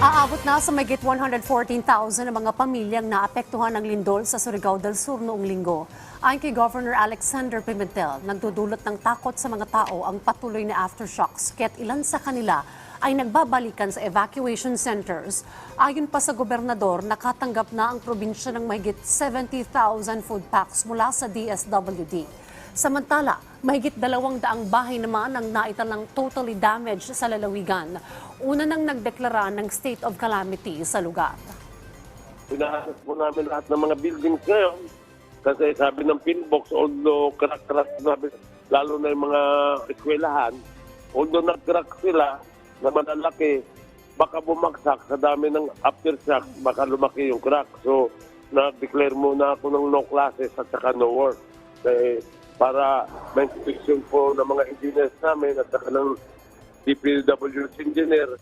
Aabot na sa mayigit 114,000 ang mga pamilyang naapektuhan ng lindol sa Surigao del Sur noong linggo. Ayon kay Governor Alexander Pimentel, nagdudulot ng takot sa mga tao ang patuloy na aftershocks kaya't ilan sa kanila ay nagbabalikan sa evacuation centers. Ayon pa sa gobernador, nakatanggap na ang probinsya ng mahigit 70,000 food packs mula sa DSWD. Samantala, mahigit dalawang daang bahay naman ang naitalang totally damaged sa lalawigan. Una nang nagdeklara ng state of calamity sa lugar. Pinahanap po namin lahat ng mga buildings ngayon. Kasi sabi ng pinbox, although crack-crack sabi, lalo na yung mga eskwelahan, although nag-crack sila na malalaki, baka bumagsak sa dami ng aftershock, baka lumaki yung crack. So, na-declare muna ako ng no classes at saka no work. Eh, para may inspection po ng mga engineers namin at saka ng DPWH engineer